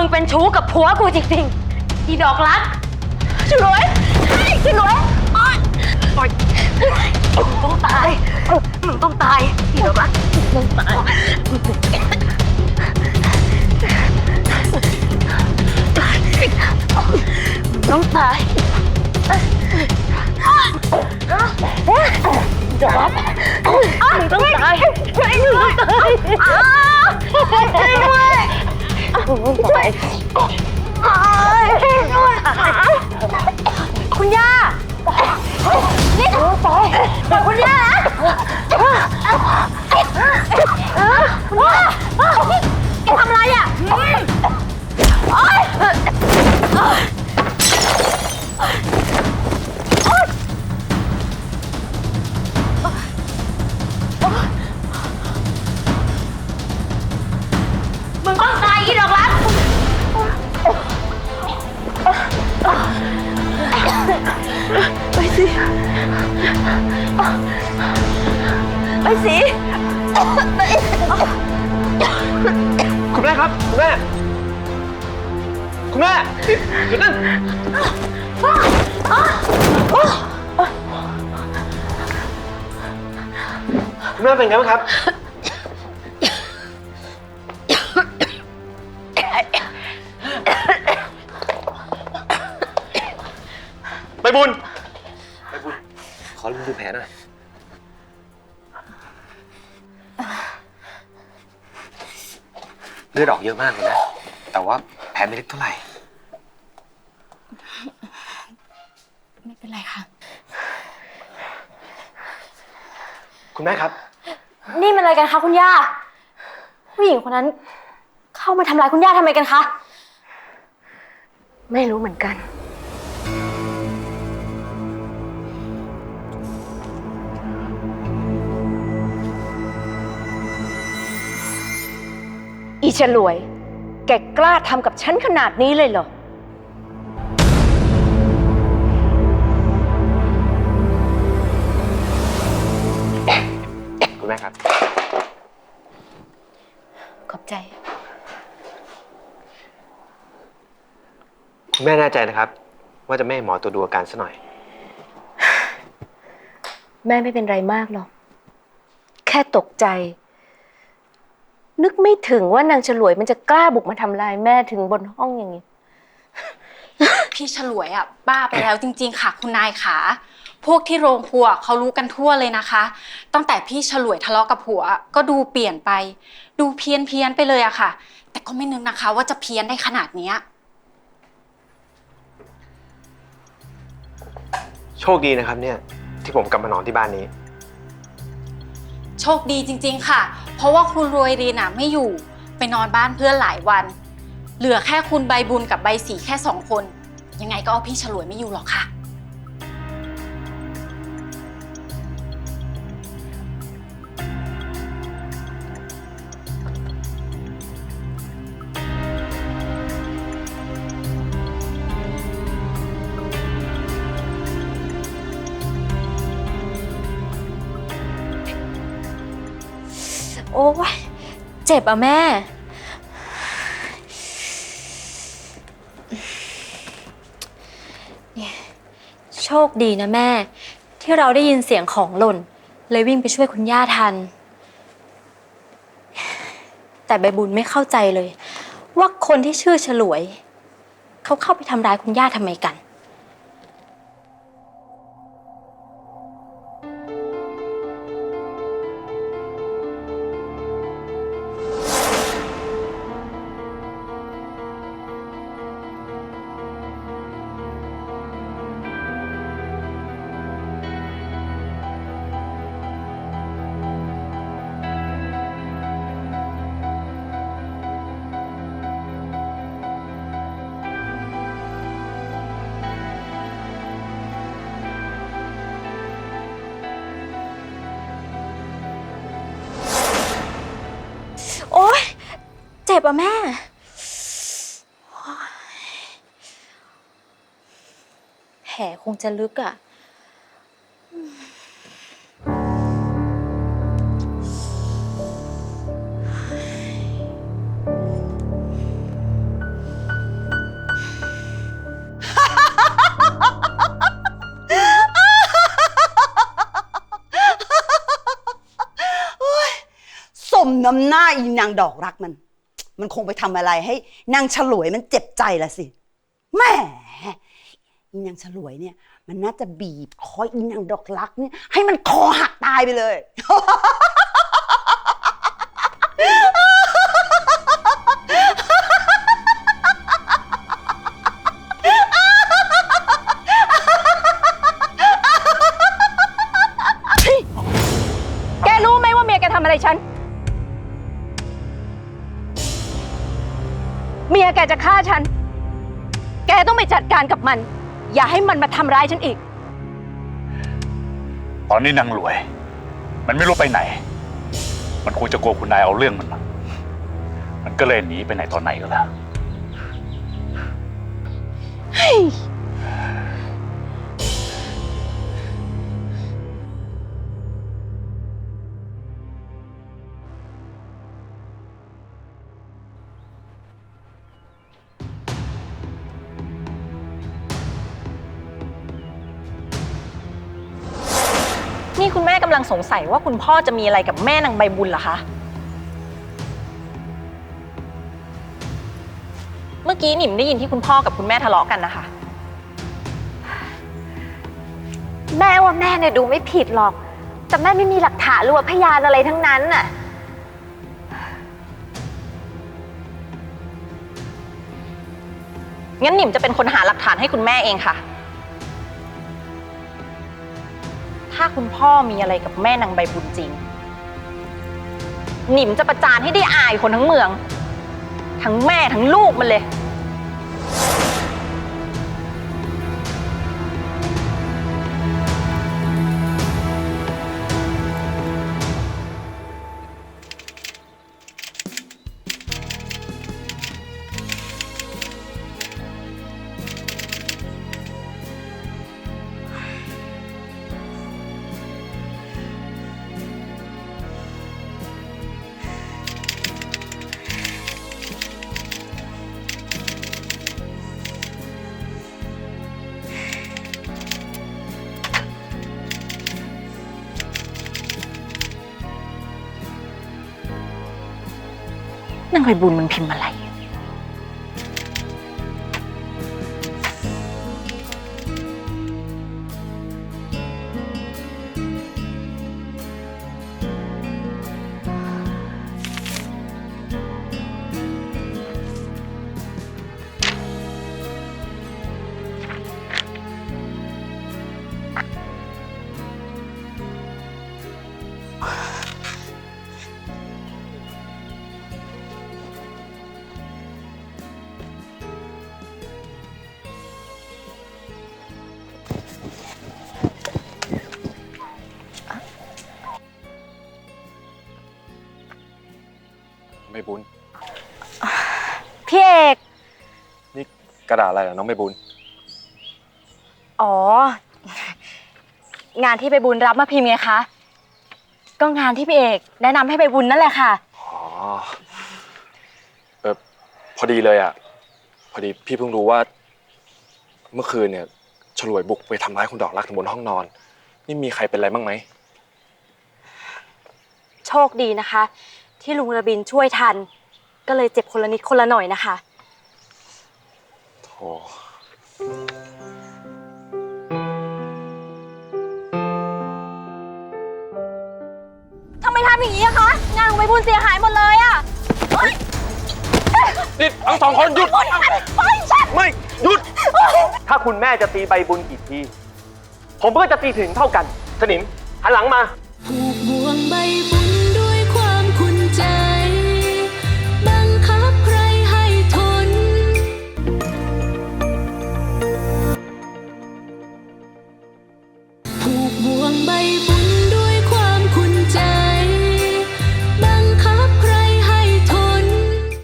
ึงเป็นชู้กับผัวกูจริงๆอีดอกรักช่วยให้ช่วยโอ๊ยโอ๊ยมึงต้องตายมึงต้องตายอีดอกรักมึงต้องตายมึงต้องตายดอกรักมึงต้องตายช่วยมึงต้องตาย คุณช่วยคุณย่า นี่คุณย่านะคุณย่าแกทำอะไรอะ ไปสิคุณแม่ครับ คุณแม่ คุณแม่หยุดนั่นคุณแม่เป็นไงบ้างครับ ไปบุญ ไปบุญ ขอลืมดูแผลหน่อย ลือดออกเยอะมากเลยนะ แต่ว่าแผลไม่ลึกเท่าไหร่ ไม่เป็นไรค่ะ คุณแม่ครับ นี่มันอะไรกันคะคุณย่า ผู้หญิงคนนั้น เข้ามาทำร้ายคุณย่าทำไมกันคะ ไม่รู้เหมือนกัน อีฉลวย แกกล้าทำกับฉันขนาดนี้เลยเหรอ คุณแม่ครับ ขอบใจ คุณแม่แน่ใจนะครับ ว่าจะไม่ให้หมอตัวจดูอาการซะหน่อย แม่ไม่เป็นไรมากหรอก แค่ตกใจ นึกไม่ถึงว่านางฉลวยมันจะกล้าบุกมาทำลายแม่ถึงบนห้องอย่างนี้ พี่ฉลวยอะบ้าไปแล้วจริง ๆ ค่ะ คุณนายขาพวกที่โรงครัวเขารู้กันทั่วเลยนะคะ ตั้งแต่พี่ฉลวยทะเลาะกับผัว ก็ดูเปลี่ยนไป ดูเพี้ยนเพียนๆไปเลยอะค่ะ แต่ก็ไม่นึกนะคะ ว่าจะเพี้ยนได้ขนาดเนี้ยโชคดีนะครับเนี่ย ที่ผมกลับมานอนที่บ้านนี้ โชคดีจริง ๆ ค่ะ เพราะว่าคุณรวยรีน่ะไม่อยู่ไปนอนบ้านเพื่อนหลายวัน เหลือแค่คุณใบบุญกับใบสีแค่สองคน ยังไงก็เอาพี่ฉลวยไม่อยู่หรอกค่ะ อ้ยเจ็บอะแม่ โชคดีนะแม่ ที่เราได้ยินเสียงของหล่น เลยวิ่งไปช่วยคุณย่าทัน แต่ใบบุญไม่เข้าใจเลย ว่าคนที่ชื่อฉลวย เขาเข้าไปทำร้ายคุณย่าทำไมกัน บอะแม่ แผลคงจะลึกอะสมน้ำหน้าอีนางดอกรักมัน มันคงไปทำอะไรให้นางฉลวยมันเจ็บใจละสิแหม่อีนางฉลวยเนี่ย มันน่าจะบีบคออีนางดอกรักเนี่ยให้มันคอหักตายไปเลย แกรู้ไหมว่าเมียแกทำอะไรฉัน เมียแกจะฆ่าฉัน แกต้องไปจัดการกับมัน อย่าให้มันมาทำร้ายฉันอีก ตอนนี้นางรวย มันไม่รู้ไปไหน มันคงจะกลัวคุณนายเอาเรื่องมันมามันก็เลยหนีไปไหนตอนไหนก็แล้ว นี่คุณแม่กำลังสงสัยว่าคุณพ่อจะมีอะไรกับแม่นางใบบุญเหรอคะ เมื่อกี้หนิมได้ยินที่คุณพ่อกับคุณแม่ทะเลาะกันนะคะ แม่ว่าแม่เนี่ยดูไม่ผิดหรอก แต่แม่ไม่มีหลักฐานหรือว่าพยานอะไรทั้งนั้นน่ะ งั้นหนิมจะเป็นคนหาหลักฐานให้คุณแม่เองค่ะ ถ้าคุณพ่อมีอะไรกับแม่นางใบบุญจริง หนิมจะประจานให้ได้อายคนทั้งเมือง ทั้งแม่ทั้งลูกมันเลย นางไพบุญมันพิมพ์อะไร ก นี่กระดาษอะไรเหรอน้องไม่บุญอ๋อ งานที่ไปบุญรับมาพิมพ์ไงคะ ก็งานที่พี่เอกแนะนำให้ไปบุญนั่นแหละค่ะ อ๋อเออพอดีเลยอะ พอดีพี่เพิ่งรู้ว่า เมื่อคืนเนี่ยฉลวยบุกไปทำร้ายคุณดอกรักถึงบนห้องนอน นี่มีใครเป็นอะไรบ้างไหม โชคดีนะคะ ที่ลุงระบินช่วยทัน ก็เลยเจ็บคนละนิดคนละหน่อยนะคะโถทำไมทำอย่างนี้อะคะ งานของใบบุญเสียหายหมดเลยอะนี่ทั้งสองคนหยุดไปฉันไม่ หยุด ถ้าคุณแม่จะตีใบบุญกี่ที ผมก็จะตีถึงเท่ากัน สนิมหันหลังมาผูกบ่วงใบบุ